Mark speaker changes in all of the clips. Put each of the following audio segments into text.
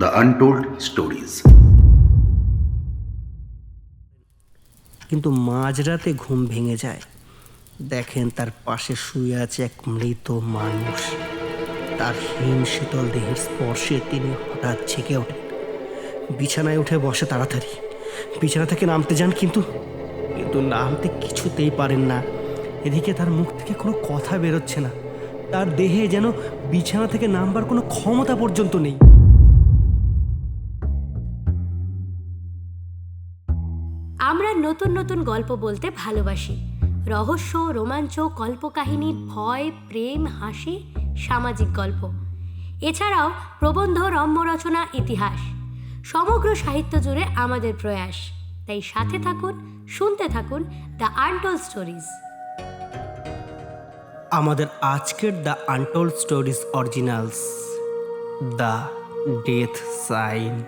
Speaker 1: The untold stories
Speaker 2: কিন্তু মাঝরাতে ঘুম ভেঙে যায়। দেখেন তার পাশে শুয়ে আছে এক মৃত মানুষ। তার হিম শীতল দেহের স্পর্শে তিনি হঠাৎ ছেঁকে ওঠেন। বিছানায় উঠে বসে তাড়াতাড়ি। বিছানা থেকে নামতে যান কিন্তু কিন্তু নামতে কিছুতেই পারেন না। এদিকে তার মুখ থেকে কোনো কথা বেরোচ্ছে না। তার দেহে যেন বিছানা থেকে নামবার কোনো ক্ষমতা পর্যন্ত নেই।
Speaker 3: আমরা নতুন নতুন গল্প বলতে ভালোবাসি। রহস্য, রোমাঞ্চ, কল্পকাহিনী, ভয়, প্রেম, হাসি, সামাজিক গল্প। এছাড়াও প্রবন্ধ রম্য রচনা ইতিহাস। সমগ্র সাহিত্য জুড়ে আমাদের প্রয়াস। তাই সাথে থাকুন, শুনতে থাকুন দ্য আনটোল স্টোরিজ।
Speaker 2: আমাদের আজকের the untold stories originals, the death sign.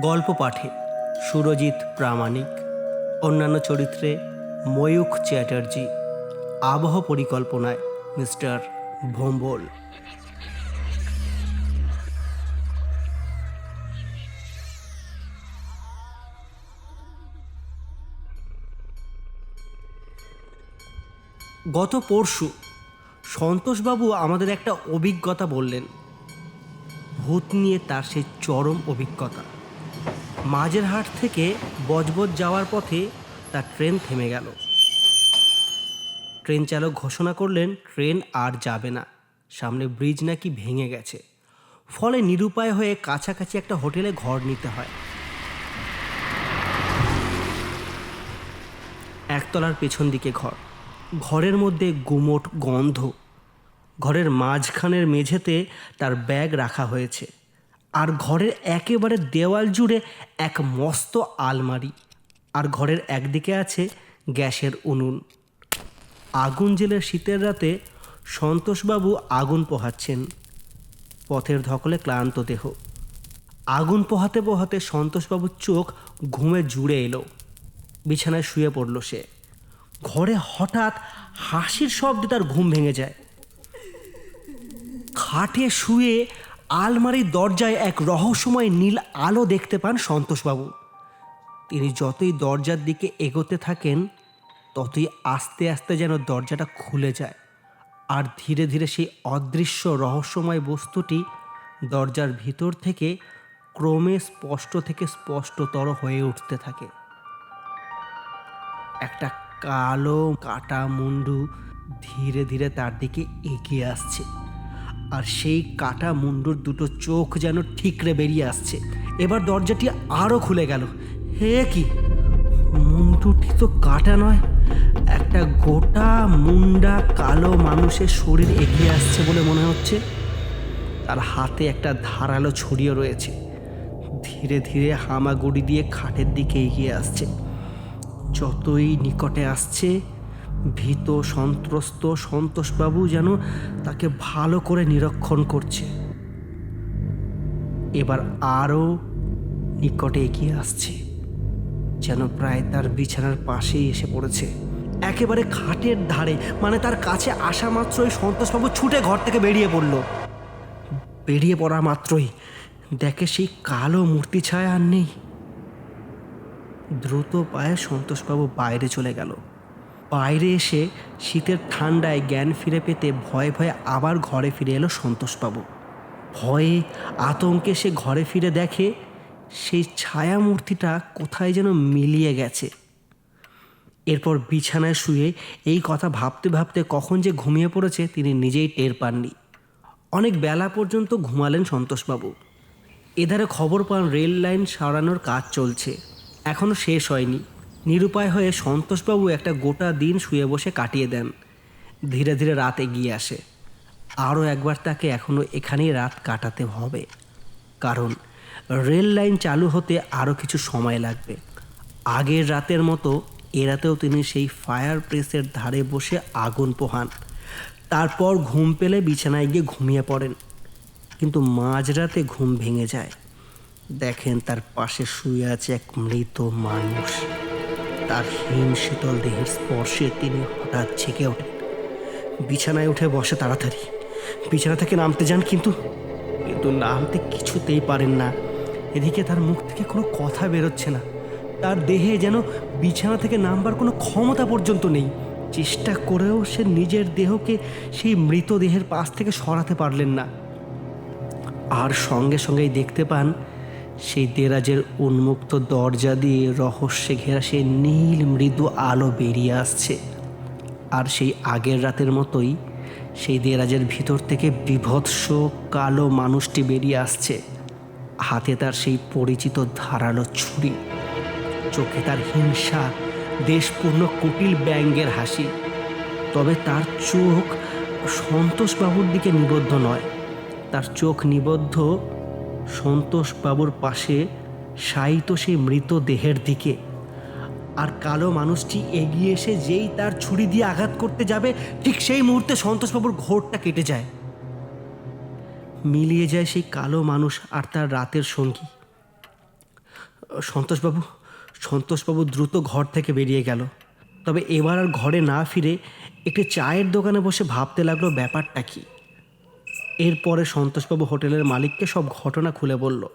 Speaker 2: গল্প পাঠে সুরজিৎ প্রামাণিক। অন্যান্য চরিত্রে ময়ূখ চ্যাটার্জি। আবহ পরিকল্পনায় মিস্টার ভোম্বল। গত পরশু সন্তোষবাবু আমাদের একটা অভিজ্ঞতা বললেন। ভূত নিয়ে তার সেই চরম অভিজ্ঞতা। মাঝের হাট থেকে বজবজ যাওয়ার পথে তার ট্রেন থেমে গেল। ট্রেন চালক ঘোষণা করলেন, ট্রেন আর যাবে না। সামনে ব্রিজ নাকি ভেঙে গেছে। ফলে নিরুপায় হয়ে কাছাকাছি একটা হোটেলে ঘর নিতে হয়। একতলার পেছন দিকে ঘর। ঘরের মধ্যে গুমোট গন্ধ। ঘরের মাঝখানের মেঝেতে তার ব্যাগ রাখা হয়েছে। আর ঘরের একেবারে দেওয়াল জুড়ে এক মস্ত আলমারি। আর ঘরের একদিকে আছে গ্যাসের উনুন। আগুন জেলে শীতের রাতে সন্তোষবাবু আগুন পোহাচ্ছেন। পথের ধকলে ক্লান্ত দেহ। আগুন পোহাতে পোহাতে সন্তোষবাবুর চোখ ঘুমে জুড়ে এলো। বিছানায় শুয়ে পড়ল সে। ঘরে হঠাৎ হাসির শব্দে তার ঘুম ভেঙে যায়। খাটে শুয়ে আলমারির দরজায় এক রহস্যময় নীল আলো দেখতে পান সন্তোষবাবু। তিনি যতই দরজার দিকে এগোতে থাকেন, ততই আস্তে আস্তে যেন দরজাটা খুলে যায়। আর ধীরে ধীরে সেই অদৃশ্য রহস্যময় বস্তুটি দরজার ভিতর থেকে ক্রমে স্পষ্ট থেকে স্পষ্টতর হয়ে উঠতে থাকে। একটা কালো কাটা মুন্ডু ধীরে ধীরে তার দিকে এগিয়ে আসছে। আর সেই কাটা মুন্ডুর দুটো চোখ যেন ঠিকরে বেরিয়ে আসছে। এবার দরজাটি আরও খুলে গেল। হে কি? মুন্ডুটি তো কাটা নয়। একটা গোটা মুন্ডা কালো মানুষের শরীর এগিয়ে আসছে বলে মনে হচ্ছে। তার হাতে একটা ধারালো ছড়িয়ে রয়েছে। ধীরে ধীরে হামাগুড়ি দিয়ে খাটের দিকে এগিয়ে আসছে। যতই নিকটে আসছে ভীত, সন্ত্রস্ত, সন্তোষবাবু যেন তাকে ভালো করে নিরীক্ষণ করছে। এবার আরও নিকটে এগিয়ে আসছে, যেন প্রায় তার বিছানার পাশেই এসে পড়েছে। একেবারে খাটের ধারে মানে তার কাছে আসা মাত্রই সন্তোষবাবু ছুটে ঘর থেকে বেরিয়ে পড়ল। বেরিয়ে পড়া মাত্রই দেখে সেই কালো মূর্তি ছায়া আর নেই। দ্রুত পায়ে সন্তোষবাবু বাইরে চলে গেল। বাইরে এসে শীতের ঠান্ডায় জ্ঞান ফিরে পেতে ভয়ে ভয়ে আবার ঘরে ফিরে এলো সন্তোষবাবু। ভয়ে আতঙ্কে সে ঘরে ফিরে দেখে সেই ছায়া মূর্তিটা কোথায় যেন মিলিয়ে গেছে। এরপর বিছানায় শুয়ে এই কথা ভাবতে ভাবতে কখন যে ঘুমিয়ে পড়েছে তিনি নিজেই টের পাননি। অনেক বেলা পর্যন্ত ঘুমালেন সন্তোষবাবু। এধারে খবর পান রেল লাইন সারানোর কাজ চলছে। এখনও শেষ হয়নি। নিরুপায় হয়ে সন্তোষবাবু একটা গোটা দিন শুয়ে বসে কাটিয়ে দেন। ধীরে ধীরে রাত এগিয়ে আসে। আরও একবার তাকে এখনও এখানেই রাত কাটাতে হবে। কারণ রেল লাইন চালু হতে আরও কিছু সময় লাগবে। আগের রাতের মতো এ রাতেও তিনি সেই ফায়ার প্রেসের ধারে বসে আগুন পোহান। তারপর ঘুম পেলে বিছানায় গিয়ে ঘুমিয়ে পড়েন। কিন্তু মাঝরাতে ঘুম ভেঙে যায়। দেখেন তার পাশে শুয়ে আছে এক মৃত মানুষ। তার হিম শীতল দেহের স্পর্শে তিনি হঠাৎ ছেকে ওঠেন। বিছানায় উঠে বসে তাড়াতাড়ি। বিছানা থেকে নামতে যান কিন্তু কিন্তু নামতে কিছুতেই পারেন না। এদিকে তার মুখ থেকে কোনো কথা বেরোচ্ছে না। তার দেহে যেন বিছানা থেকে নামবার কোনো ক্ষমতা পর্যন্ত নেই। চেষ্টা করেও সে নিজের দেহকে সেই মৃতদেহের পাশ থেকে সরাতে পারলেন না। আর সঙ্গে সঙ্গেই দেখতে পান সেই দেরাজের উন্মুক্ত দরজা দিয়ে রহস্যে ঘেরা সেই নীল মৃদু আলো বেরিয়ে আসছে। আর সেই আগের রাতের মতোই সেই দেরাজের ভিতর থেকে বিভৎস কালো মানুষটি বেরিয়ে আসছে। হাতে তার সেই পরিচিত ধারালো ছুরি, চোখে তার হিংসা, দেশপূর্ণ কুটিল ব্যঙ্গের হাসি। তবে তার চোখ সন্তোষবাবুর দিকে নিবদ্ধ নয়, তার চোখ নিবদ্ধ সন্তোষবাবুর পাশে শায়িত সেই মৃত দেহের দিকে। আর কালো মানুষটি এগিয়ে এসে যেই তার ছুরি দিয়ে আঘাত করতে যাবে, ঠিক সেই মুহূর্তে সন্তোষবাবুর ঘোরটা কেটে যায়। মিলিয়ে যায় সেই কালো মানুষ আর তার রাতের সঙ্গী। সন্তোষবাবু সন্তোষবাবু দ্রুত ঘর থেকে বেরিয়ে গেল। তবে এবার আর ঘরে না ফিরে একটি চায়ের দোকানে বসে ভাবতে লাগল ব্যাপারটা কি। এরপরে সন্তোষবাবু হোটেলের মালিককে সব ঘটনা খুলে বলল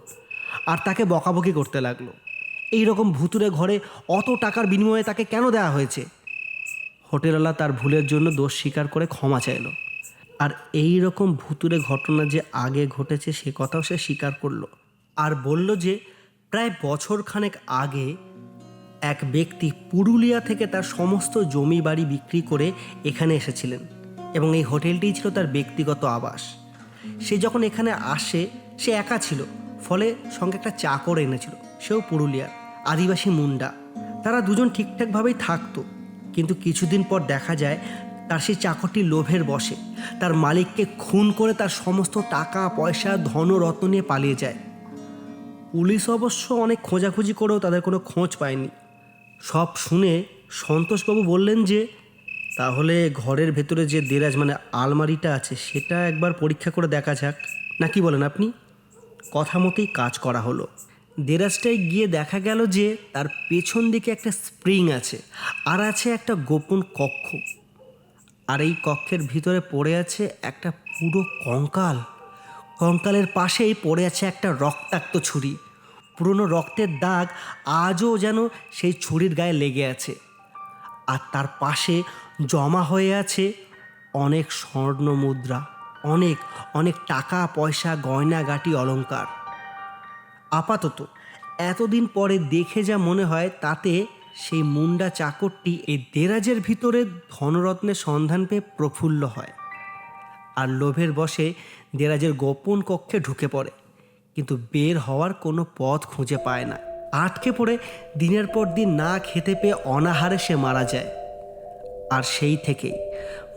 Speaker 2: আর তাকে বকাবকি করতে লাগল। এই রকম ভুতুরে ঘরে অত টাকার বিনিময়ে তাকে কেন দেওয়া হয়েছে? হোটেলওয়ালা তার ভুলের জন্য দোষ স্বীকার করে ক্ষমা চাইলো। আর এই রকম ভুতুরে ঘটনা যে আগে ঘটেছে সে কথাও সে স্বীকার করল। আর বলল যে প্রায় বছর খানেক আগে এক ব্যক্তি পুরুলিয়া থেকে তার সমস্ত জমি বাড়ি বিক্রি করে এখানে এসেছিলেন এবং এই হোটেলটিই ছিল তার ব্যক্তিগত আবাস। সে যখন এখানে আসে, সে একা ছিল। ফলে সঙ্গে একটা চাকর এনেছিল। সেও পুরুলিয়ার, আদিবাসী মুন্ডা। তারা দুজন ঠিকঠাকভাবেই থাকতো। কিন্তু কিছুদিন পর দেখা যায়, তার সেই চাকরটি লোভের বসে তার মালিককে খুন করে তার সমস্ত টাকা, পয়সা ধনরত্ন নিয়ে পালিয়ে যায়। পুলিশ অবশ্য অনেক খোঁজাখুঁজি করেও তাদের কোনো খোঁজ পায়নি। সব শুনে সন্তোষবাবু বললেন যে তাহলে ঘরের ভেতরে যে দেরাজ মানে আলমারিটা আছে, সেটা একবার পরীক্ষা করে দেখা যাক। না, কি বলেন আপনি? কথা মতোই কাজ করা হলো। দেরাজটায় গিয়ে দেখা গেল যে তার পেছন দিকে একটা স্প্রিং আছে, আর আছে একটা গোপন কক্ষ। আর এই কক্ষের ভিতরে পড়ে আছে একটা পুরো কঙ্কাল। কঙ্কালের পাশেই পড়ে আছে একটা রক্তাক্ত ছুরি। পুরনো রক্তের দাগ আজও যেন সেই ছুরির গায়ে লেগে আছে। আর তার পাশে জমা হয়ে আছে অনেক স্বর্ণ মুদ্রা, অনেক অনেক টাকা, পয়সা গয়নাগাটি অলংকার। আপাতত এতদিন পরে দেখে যা মনে হয়, তাতে সেই মুন্ডা চাকরটি এই দেরাজের ভিতরে ধনরত্নের সন্ধান পেয়ে প্রফুল্ল হয়। আর লোভের বসে দেরাজের গোপন কক্ষে ঢুকে পড়ে, কিন্তু বের হওয়ার কোনো পথ খুঁজে পায় না। আটকে পড়ে দিনের পর দিন না খেতে পেয়ে অনাহারে সে মারা যায়। আর সেই থেকেই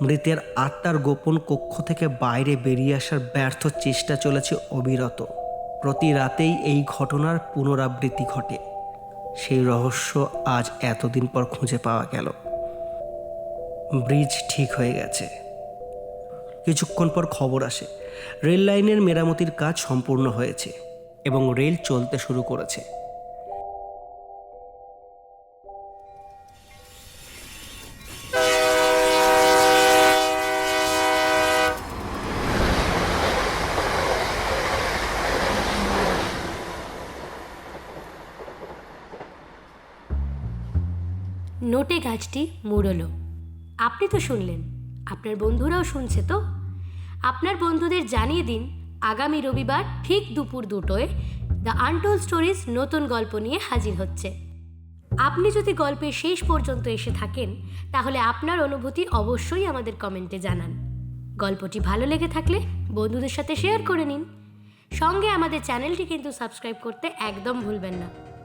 Speaker 2: মৃতের আত্মার গোপন কক্ষ থেকে বাইরে বেরিয়ে আসার ব্যর্থ চেষ্টা চলেছে অবিরত। প্রতি রাতেই এই ঘটনার পুনরাবৃত্তি ঘটে। সেই রহস্য আজ এতদিন পর খুঁজে পাওয়া গেল। ব্রিজ ঠিক হয়ে গেছে। কিছুক্ষণ পর খবর আসে, রেল লাইনের মেরামতির কাজ সম্পূর্ণ হয়েছে এবং রেল চলতে শুরু করেছে।
Speaker 3: নোটে গাছটি মুড়লো। আপনি তো শুনলেন, আপনার বন্ধুরাও শুনছে তো? আপনার বন্ধুদের জানিয়ে দিন, আগামী রবিবার ঠিক দুপুর দুটোয় দ্য আনটোল স্টোরিজ নতুন গল্প নিয়ে হাজির হচ্ছে। আপনি যদি গল্পের শেষ পর্যন্ত এসে থাকেন, তাহলে আপনার অনুভূতি অবশ্যই আমাদের কমেন্টে জানান। গল্পটি ভালো লেগে থাকলে বন্ধুদের সাথে শেয়ার করে নিন। সঙ্গে আমাদের চ্যানেলটি কিন্তু সাবস্ক্রাইব করতে একদম ভুলবেন না।